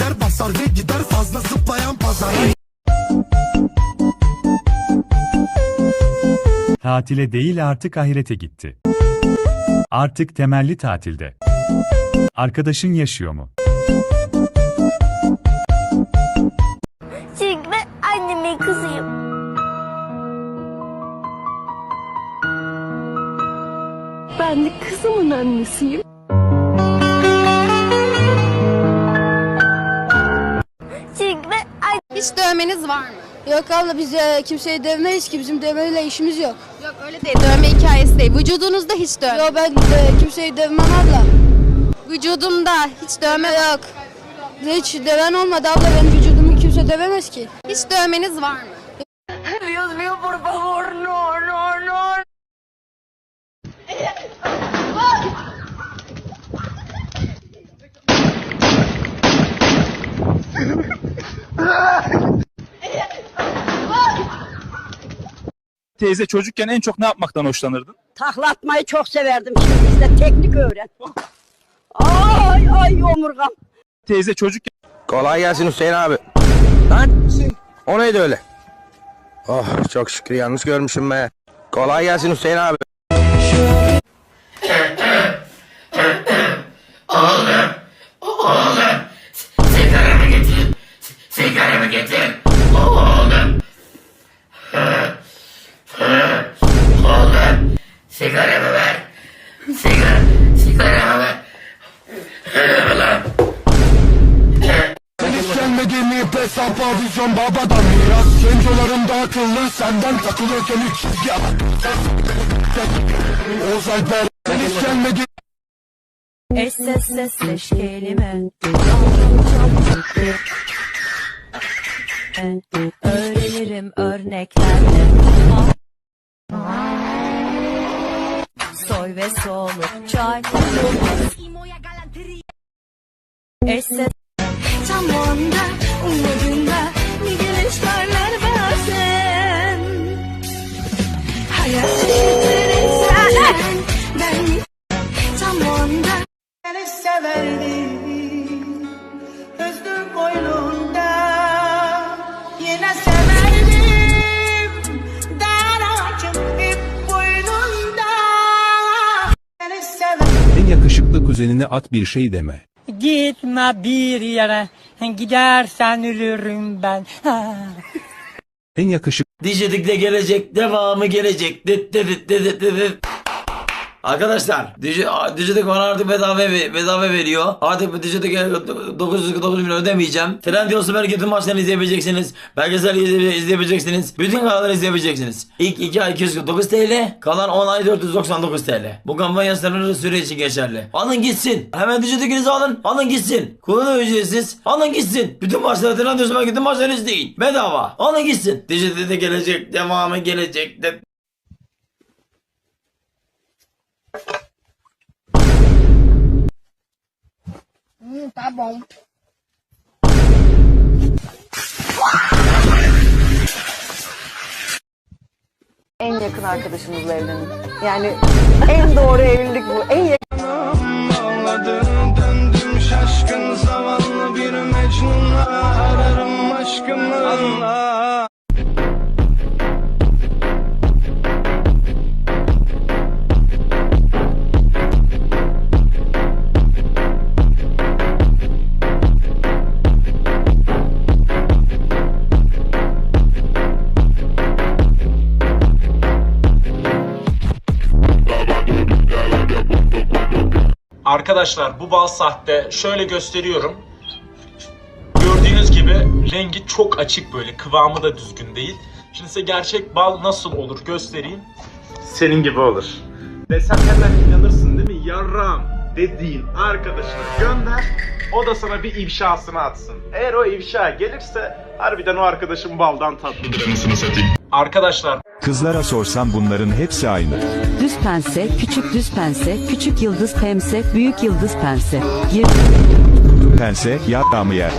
Der basar ve gider fazla zıplayan pazara Tatile değil artık ahirete gitti. Artık temelli tatilde. Arkadaşın yaşıyor mu? Çünkü ben annemin kızıyım. Ben de kızımın annesiyim. Hiç dövmeniz var mı? Yok abla biz e, kimseyi dövmeyiz ki bizim dövmeyle işimiz yok. Yok öyle değil. Dövme hikayesi değil. Vücudunuzda hiç dövme. Yok ben e, kimseyi dövmem abla. Vücudumda hiç dövme Yok. Hiç döven olmadı abla benim vücudumu kimse dövemez ki. Hiç dövmeniz var mı? Teyze çocukken en çok ne yapmaktan hoşlanırdın? Taklatmayı çok severdim. Şimdi bizde teknik öğren. Ay ay omurgam. Teyze çocukken Kolay gelsin Hüseyin abi. Lan o neydi öyle? Oh çok şükür yanlış görmüşüm be. Kolay gelsin Hüseyin abi. Mi hesap vizyon babadan miras. Gencolarım da akıllı senden takılırken üç çizgi Oğuz Alper Sen hiç gelmedin Es ses ses beş kelime. Öğrenirim örneklerle. Soy ve soluk çay. Es ses Yine severdim. Daracık ip boynunda. Seni severdim. En yakışıklı kuzenine at bir şey deme. Gitme bir yere, gidersen ölürüm ben. En yakışıklı Dijitürk'te gelecek, devamı gelecek. Dit dit dit dit dit dit. Arkadaşlar Digi- Dijitürk bana artık bedava, bedava veriyor. Artık bu Dijitürk'e 949 milyon ödemeyeceğim. Trendyol Süper tüm maçlarını izleyebileceksiniz. Belgesel izleye- izleyebileceksiniz. Bütün kanalları izleyebileceksiniz. İlk 2 ay 249 TL. Kalan 10 ay 499 TL. Bu kampanya sınırlı süre için geçerli. Alın gitsin. Hemen Dijitürk'ünüzü alın. Alın gitsin. Kullanım ücretsiz. Alın gitsin. Bütün maçları Trendyol Süper Lig'in maçlarını izleyin. Bedava. Alın gitsin. Dijitürk'te gelecek. Devamı gelecek. De- En yakın arkadaşımızla evlenin. Yani en doğru evlilik bu. En yakın. Arkadaşlar bu bal sahte şöyle gösteriyorum. Gördüğünüz gibi rengi çok açık böyle kıvamı da düzgün değil. Şimdi size gerçek bal nasıl olur göstereyim. Senin gibi olur. Desem hemen inanırsın değil mi? Yarram dediğin arkadaşına gönder. O da sana bir ifşasını atsın. Eğer o ifşa gelirse harbiden o arkadaşın baldan tatlıdır. Arkadaşlar kızlara sorsam bunların hepsi aynı. Düz pense, küçük düz pense, küçük yıldız pense, büyük yıldız pense. Yir- Pense, yatağımı yer.